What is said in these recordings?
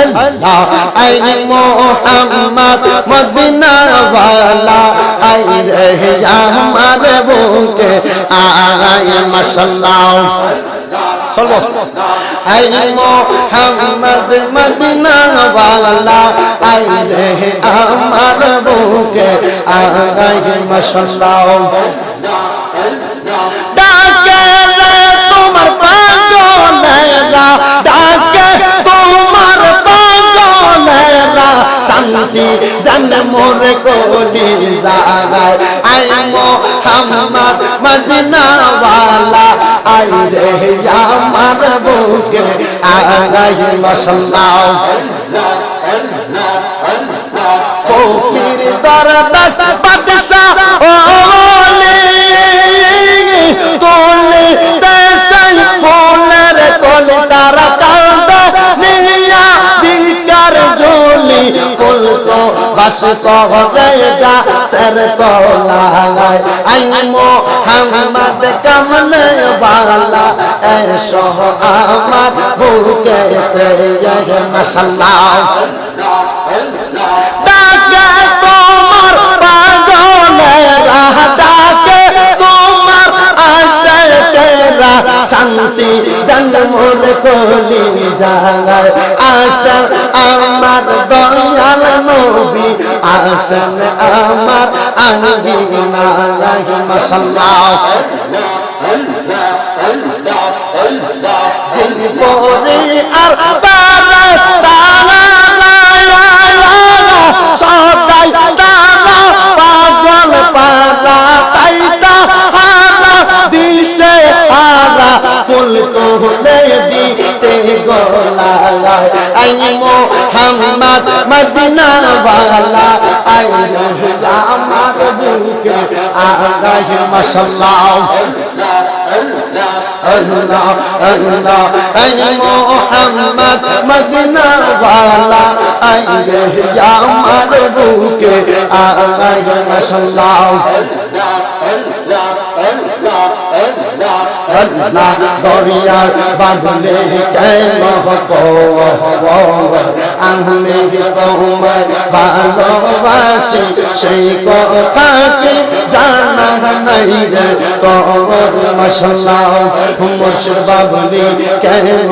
আল্লাহ আই মোহাম্মদ মদিনা ওয়ালা আই রে আমার বুকে আই মাশাআল্লাহ চলবো। আই মোহাম্মদ মদিনা ওয়ালা আই রে আমার বুকে আই মাশাআল্লাহ মোরে কোলে যায় আই মোহাম্মদ মদিনাওয়ালা, আই রে আমার বুকে আই মাশাআল্লাহ ফকির দরদাস বাদশাহ بس کوہرے دا سر تو لائے اے محمد کمن والا اے شوہ آمد بھوکے تیرے مسلح ڈاکے تمہر پاگولے رہ ڈاکے تمہر آسر تیرا শান্তি দন্ড মন কলি যায় আশা আমার দল নবী আসেন আমার আঙ্গিনা মাশাআল্লাহ জিলফরে আর আমার মদিনা বালা আইলা আমার বুকে আগাহ মাশাল্লাহ আল্লাহ আল্লাহ আই মোহাম্মদ, মদিনা বালা আইলা আমার বুকে আগাহ মাশাল্লাহ আল্লাহ বল্লা দরিয়ার বাবলে কেন আমি তোমার ভালোবাসি, সেই কথাকে জানা নাই রে তোমার মশলা মুর্শ বাবলি কেন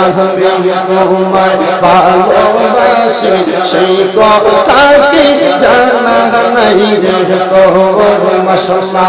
আমি তোমার ভালোবাসি, সেই কথাকে জানা নাই রে তোমার মশলা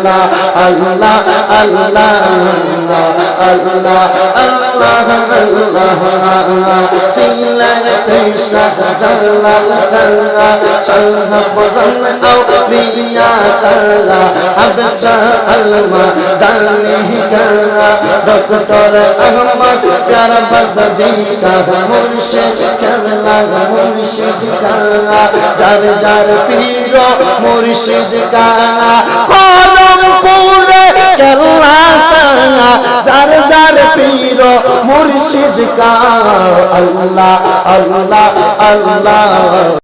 আল্লাহ আল্লাহ আল্লাহ আল্লাহ আল্লাহ সিলাতে শাহ জালাল সাহাবন আউলিয়া তালা হাবসা আলমা দানি কালা ডক্টর আহমদ মুর্শিদ কালা যার যার পীর মুর্শিদ কালা পীর মুর্শিদ কা আল্লাহ আল্লাহ আল্লাহ।